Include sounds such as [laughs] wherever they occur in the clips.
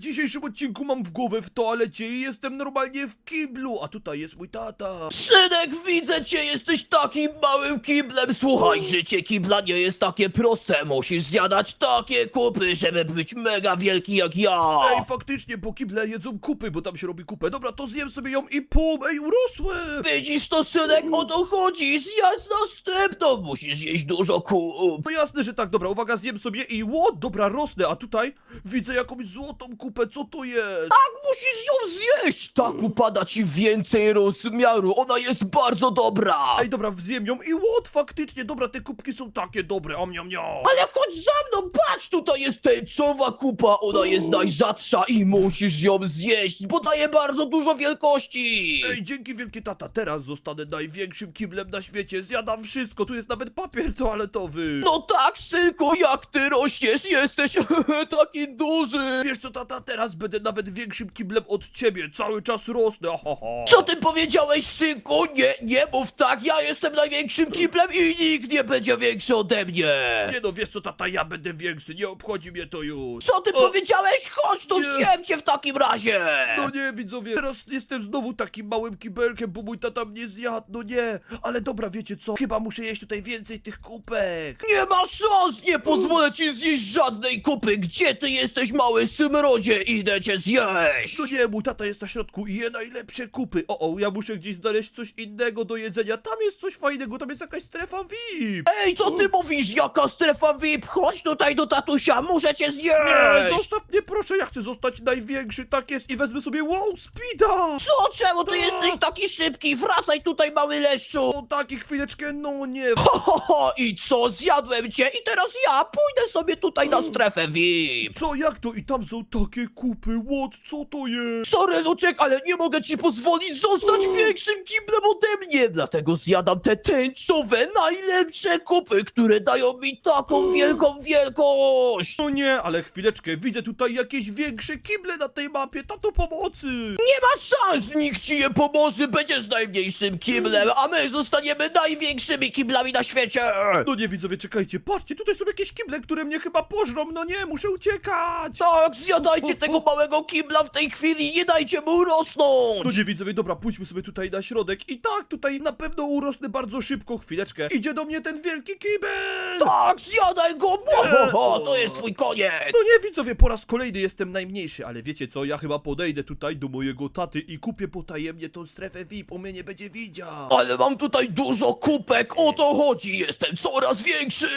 W dzisiejszym odcinku mam w głowę w toalecie i jestem normalnie w kiblu, a tutaj jest mój tata. Synek, widzę cię, jesteś takim małym kiblem. Słuchaj, życie kibla nie jest takie proste. Musisz zjadać takie kupy, żeby być mega wielki jak ja. Ej, faktycznie, bo kible jedzą kupy, bo tam się robi kupę. Dobra, to zjem sobie ją i pum, ej, urosłem. Widzisz to, synek, o to chodzi. Zjadź następną. Musisz jeść dużo kup. No jasne, że tak, dobra, uwaga, zjem sobie i ło, dobra, rosnę, a tutaj widzę jakąś złotą kupę, co to jest? Tak, musisz ją zjeść. Ta kupa da ci więcej rozmiaru. Ona jest bardzo dobra. Ej, dobra, zjem ją i łot, faktycznie, dobra, te kubki są takie dobre, om niam niam. Ale chodź za mną, patrz, tutaj jest tęczowa kupa, ona jest najrzadsza i musisz ją zjeść, bo daje bardzo dużo wielkości. Ej, dzięki wielkie tata, teraz zostanę największym kiblem na świecie, zjadam wszystko, tu jest nawet papier toaletowy. No tak, synku, jak ty rośniesz, jesteś [laughs] taki duży. Wiesz co, tata, teraz będę nawet większym kiblem od ciebie, cały czas rosnę, ahaha. Co ty powiedziałeś, synku? Nie, nie mów tak, ja jestem największym kiblem i nikt nie będzie większy ode mnie. Nie no, wiesz co, tata, ja będę większy, nie obchodzi mnie to już. Co ty O, powiedziałeś? Chodź tu, Nie. zjem cię w takim razie. No nie, widzowie, teraz jestem znowu takim małym kibelkiem, bo mój tata mnie zjadł, no nie. Ale dobra, wiecie co, chyba muszę jeść tutaj więcej tych kupek. Nie ma szans, nie pozwolę ci zjeść żadnej kupy. Gdzie ty jesteś, mały smrodzie? Idę cię zjeść. No nie, mój tata jest na środku i je najlepsze kupy. O, o, ja muszę gdzieś znaleźć coś innego do jedzenia. Tam jest coś fajnego, tam jest jakaś strefa VIP. Ej, co ty mówisz? Jaka strefa VIP? Chodź tutaj do tatusia, muszę cię Nie, zjeść. zostaw mnie proszę, ja chcę zostać największy, tak jest i wezmę sobie wow speeda. Co? Czemu ty jesteś taki szybki? Wracaj tutaj, mały leszczu. O, taki chwileczkę, no nie. [laughs] Ho, ho, ho, I co? Zjadłem cię i teraz ja pójdę sobie tutaj na strefę VIP. Co, jak to? I tam są takie kupy, what, co to jest? Sorry, Luczek, ale nie mogę ci pozwolić zostać większym kiblem ode mnie, dlatego zjadam te tęczowe, najlepsze kupy, które dają mi taką wielką wielkość. No nie, ale chwileczkę, widzę tutaj jakieś większe kible na tej mapie, tato pomocy! Nie ma szans, nikt ci nie pomoże, będziesz najmniejszym kiblem, a my zostaniemy największymi kiblami na świecie. No nie widzowie, czekajcie, patrzcie, tutaj są jakieś kible, które mnie chyba pożrą, no nie, muszę uciekać! Tak, zjadajcie tego małego kibla w tej chwili, nie dajcie mu rosnąć. No nie widzowie, dobra, pójdźmy sobie tutaj na środek i tak, tutaj na pewno urosnę bardzo szybko, chwileczkę, idzie do mnie ten wielki kibel! Tak, zjadaj go, bo ho, ho, to jest twój koniec. No nie widzowie, po raz kolejny jestem najmniejszy, ale wiecie co, ja chyba podejdę tutaj do mojego taty i kupię potajemnie tą strefę VIP, on mnie nie będzie widział. Ale mam tutaj dużo kupek, o to chodzi, jestem coraz większy!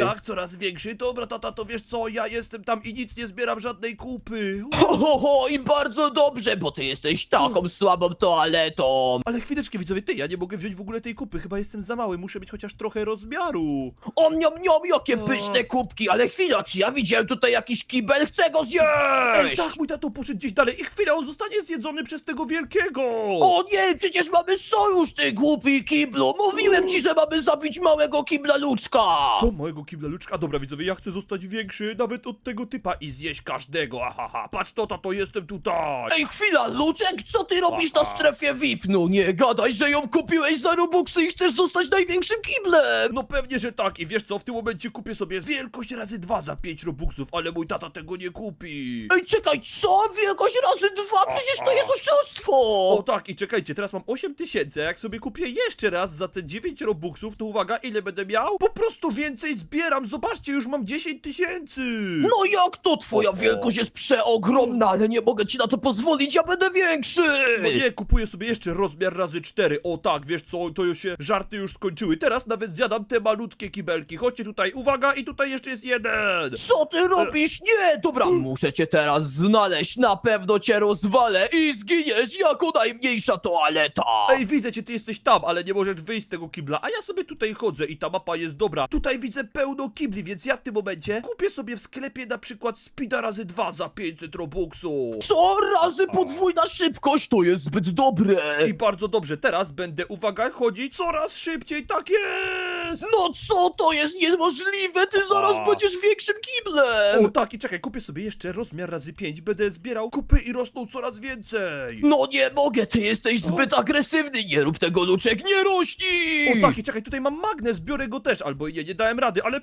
Tak, coraz większy, dobra tata, to wiesz co, ja jestem tam i nic nie zbieram żadnej kupy. [laughs] Ho, ho, ho, i bardzo dobrze, bo ty jesteś taką słabą toaletą. Ale chwileczkę widzowie, ty, ja nie mogę wziąć w ogóle tej kupy, chyba jestem za mały, muszę mieć chociaż trochę rozmiaru. O niom, niom, jakie pyszne kubki, ale chwila, czy ja widziałem tutaj jakiś kibel, chcę go zjeść! Ej, tak, mój tato poszedł gdzieś dalej i chwilę, on zostanie zjedzony przez tego wielkiego. O nie, przecież mamy sojusz, ty głupi kiblu! Mówiłem ci, że mamy zabić małego kibla ludzka! Co, mojego kibla luczka? Dobra, widzowie, ja chcę zostać większy, nawet od tego typa i zjeść każdego, ahaha. Patrz to, tato, jestem tutaj. Ej, chwila, Luczek, co ty robisz na strefie VIP? No nie gadaj, że ją kupiłeś za Robuxy i chcesz zostać największym kiblem! No pewnie, że tak i wiesz co, w tym momencie kupię sobie wielkość razy dwa za 5 robuxów, ale mój tata tego nie kupi. Ej, czekaj, co? Wielkość razy dwa? Przecież to jest oszustwo! O tak, i czekajcie, teraz mam 8 tysięcy, a jak sobie kupię jeszcze raz za te 9 robuxów, to uwaga, ile będę miał? Po prostu więcej zbieram, zobaczcie, już mam 10 tysięcy! No jak to? Twoja wielkość jest przeogromna, ale nie mogę ci na to pozwolić, ja będę większy! No nie, kupuję sobie jeszcze rozmiar razy 4, o tak, wiesz co, to już się, żarty już skończyły, teraz nawet zjadam te malutkie kibelki, chodźcie tutaj, uwaga, i tutaj jeszcze jest jeden! Co ty robisz? Nie, dobra, muszę cię teraz znaleźć, na pewno cię rozwalę i zginiesz jako najmniejsza toaleta! Ej, widzę cię, ty jesteś tam, ale nie możesz wyjść z tego kibla, a ja sobie tutaj chodzę i ta mapa jest dobra. Tutaj widzę pełno kibli, więc ja w tym momencie kupię sobie w sklepie na przykład Speeda razy 2 za 500 robuxów. Co razy podwójna szybkość to jest zbyt dobre! I bardzo dobrze, teraz będę, uwaga, chodzić coraz szybciej, tak jest! Jest! No co, to jest niemożliwe, ty zaraz A. będziesz większym kiblem! O tak, i czekaj, kupię sobie jeszcze rozmiar razy 5, będę zbierał kupy i rosną coraz więcej! No nie mogę, ty jesteś zbyt agresywny, nie rób tego, Luczek, nie rośnij! O tak, i czekaj, tutaj mam magnes, biorę go też, albo nie, nie dałem rady, ale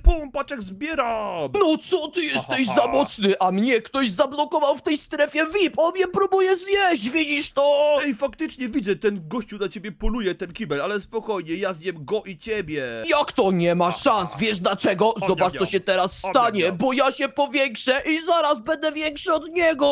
jak zbieram! No co ty jesteś Aha. za mocny, a mnie ktoś zablokował w tej strefie VIP, on mnie próbuje zjeść, widzisz to? Ej, faktycznie widzę, ten gościu na ciebie poluje, ten kibel, ale spokojnie, ja zjem go i ciebie! Jak to nie ma szans, wiesz dlaczego? Zobacz co się teraz stanie, bo ja się powiększę i zaraz będę większy od niego!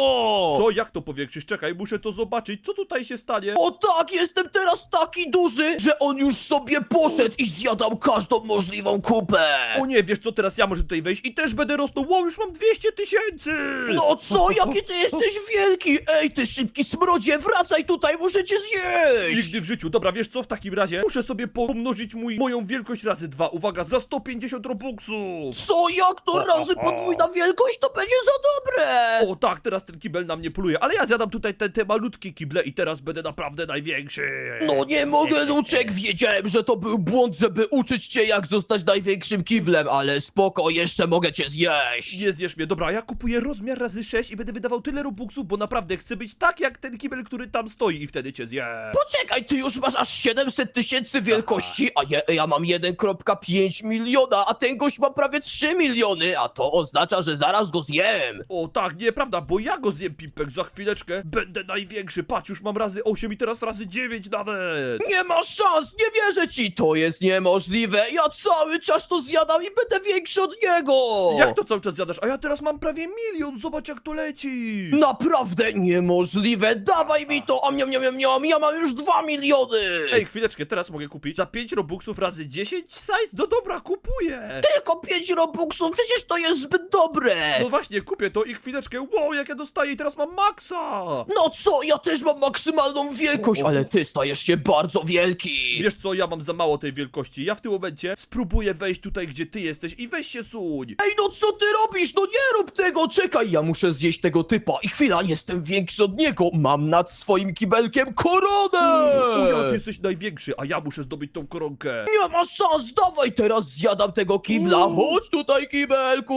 Co, jak to powiększysz? Czekaj, muszę to zobaczyć, co tutaj się stanie? O tak, jestem teraz taki duży, że on już sobie poszedł i zjadał każdą możliwą kupę! O nie, wiesz co, teraz ja może tutaj wejść i też będę rosnął, wow, już mam 200 tysięcy! No co, jaki ty jesteś wielki! Ej, ty szybki smrodzie, wracaj tutaj, muszę cię zjeść! Nigdy w życiu. Dobra, wiesz co, w takim razie muszę sobie pomnożyć mój, moją wielkość razy dwa. Uwaga, za 150 robuxów! Co, jak to razy podwójna wielkość, to będzie za dobre! O tak, teraz ten kibel na mnie pluje, ale ja zjadam tutaj te, te malutkie kible i teraz będę naprawdę największy. No nie mogę, Luczek, wiedziałem, że to był błąd, żeby uczyć cię jak zostać największym kiblem, ale spoko, jeszcze mogę cię zjeść! Nie zjesz mnie, dobra, ja kupuję rozmiar razy 6 i będę wydawał tyle robuxów, bo naprawdę chcę być tak jak ten kibel, który tam stoi i wtedy cię zjem. Poczekaj, ty już masz aż 700 tysięcy wielkości, a ja, ja mam 1,5 miliona, a ten gość ma prawie 3 miliony, a to oznacza, że zaraz go zjem. O tak, nieprawda, bo ja go zjem, Pipek, za chwileczkę będę największy. Patrz, już mam razy 8 i teraz razy 9 nawet. Nie ma szans, nie wierzę ci, to jest niemożliwe. Ja cały czas to zjadam i będę większy od niego. Jak to cały czas zjadasz? A ja teraz mam prawie milion, zobacz jak to leci. Naprawdę niemożliwe, dawaj mi to, am, niam, niam, niam, niam, ja mam już 2 miliony. Ej, chwileczkę, teraz mogę kupić za 5 robuxów razy 10 size? No dobra, kupuję. Tylko 5 robuxów, przecież to jest zbyt dobre. No właśnie, kupię to i chwileczkę, wow, jak ja dostaję i teraz mam maksa. No co, ja też mam maksymalną wielkość, ale ty stajesz się bardzo wielki. Wiesz co, ja mam za mało tej wielkości. Ja w tym momencie spróbuję wejść tutaj, gdzie ty jesteś i weź się suń. Ej, no co ty robisz? No nie rób tego, czekaj, ja muszę zjeść tego typa. I chwila, jestem większy od niego, mam nad swoim kibelkiem koronę! O ja, ty jesteś największy, a ja muszę zdobyć tą koronkę. Nie ma szans, dawaj teraz zjadam tego kibla, chodź tutaj kibelku!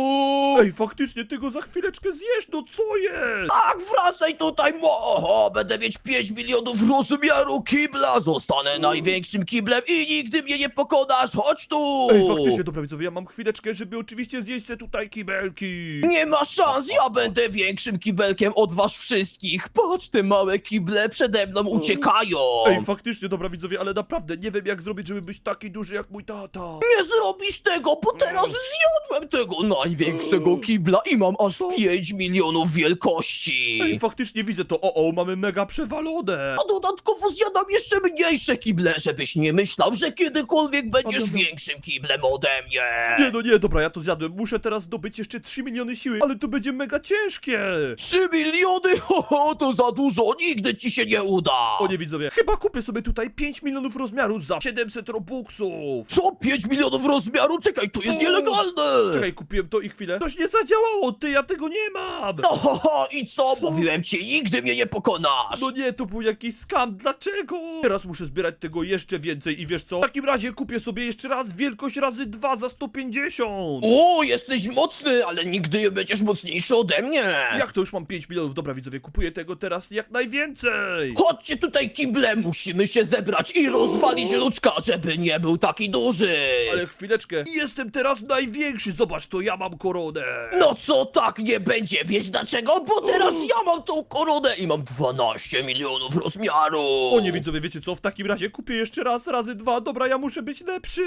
Ej, faktycznie, ty go za chwileczkę zjesz, no co jest? Tak, wracaj tutaj, mo! Oho, będę mieć 5 milionów rozmiaru kibla, zostanę największym kiblem i nigdy mnie nie pokonasz, chodź tu! Ej, faktycznie, dobra widzowie, ja mam chwileczkę, żeby oczywiście zjeść se tutaj kibelki. Nie ma szans, ja będę większym kibelkiem od was wszystkich. Patrz, te małe kible przede mną uciekają. Ej, faktycznie, dobra widzowie, ale naprawdę nie wiem jak zrobić, żeby być taki duży jak mój tata. Nie zrobisz tego, bo teraz zjadłem tego największego kibla i mam aż Co? 5 milionów wielkości. Ej, faktycznie widzę to, o, o, mamy mega przewalone. A dodatkowo zjadam jeszcze mniejsze kible, żebyś nie myślał, że kiedykolwiek będziesz dobra. większym kiblem ode mnie. Nie no nie, dobra, ja to zjadłem, muszę teraz zdobyć jeszcze 3 miliony siły, ale to będzie mega ciężkie. 3 miliony? [laughs] Ho, ho, to za dużo, nigdy ci się nie uda. O nie widzowie, chyba kupię sobie tutaj 5 milionów rozmiaru za 700 robuxów. Co? 5 milionów rozmiaru? Czekaj, to jest O. nielegalne. Czekaj, kupiłem to i chwilę. Coś nie zadziałało, ty, ja tego nie mam. No ho, ho, i co? Co? Mówiłem ci, nigdy mnie nie pokonasz! No nie, to był jakiś skam, dlaczego? Teraz muszę zbierać tego jeszcze więcej i wiesz co? W takim razie kupię sobie jeszcze raz wielkość razy 2 za 150. O, jesteś mocny, ale nigdy nie będziesz mocniejszy ode mnie! Jak to już mam 5 milionów? Dobra widzowie, kupuję tego teraz jak najwięcej. Chodźcie tutaj, kible, musimy się zebrać i rozwalić luczka, żeby nie był taki duży! Ale chwileczkę, jestem teraz największy, zobacz to ja mam koronę. No co tak nie będzie, wiesz dlaczego? Bo teraz ja mam tą koronę i mam 12 milionów rozmiaru! O nie widzowie, wiecie co? W takim razie kupię jeszcze raz razy dwa. Dobra, ja muszę być lepszy.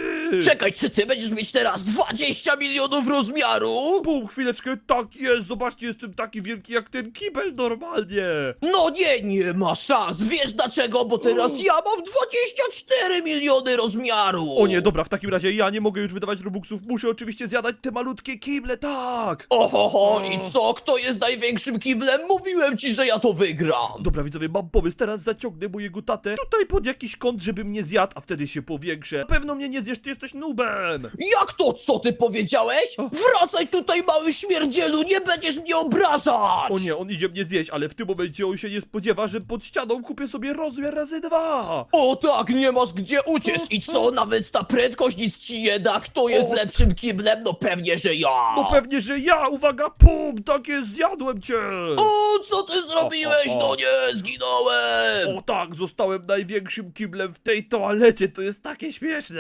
Czekaj, czy ty będziesz mieć teraz 20 milionów rozmiaru? Bum, chwileczkę, tak jest, zobaczcie, jestem taki wielki jak ten kibel normalnie. No nie, nie ma szans. Wiesz dlaczego? Bo teraz ja mam 24 miliony rozmiaru. O nie, dobra, w takim razie ja nie mogę już wydawać robuxów, muszę oczywiście zjadać te malutkie kible, tak. Ohoho, i co? Kto jest największym kiblem? Mówiłem ci, że ja to wygram. Dobra widzowie, mam pomysł, teraz zaciągnę mojego tatę tutaj pod jakiś kąt, żeby mnie zjadł, a wtedy się powiększę. Na pewno mnie nie zjesz, ty jesteś nubem. Jak to? Co ty powiedziałeś? Wracaj tutaj, mały śmierdzielu, nie będziesz mnie obrażać! O nie, on idzie mnie zjeść, ale w tym momencie on się nie spodziewa, że pod ścianą kupię sobie rozmiar razy dwa. O tak, nie masz gdzie uciec i co? Nawet ta prędkość nic ci nie da. Kto jest O. lepszym kiblem? No pewnie, że ja. No pewnie, że ja, uwaga, pum, tak jest, zjadłem cię! O, co ty zrobiłeś? o, o. No nie, zginąłem. O tak, zostałem największym kiblem w tej toalecie, to jest takie śmieszne.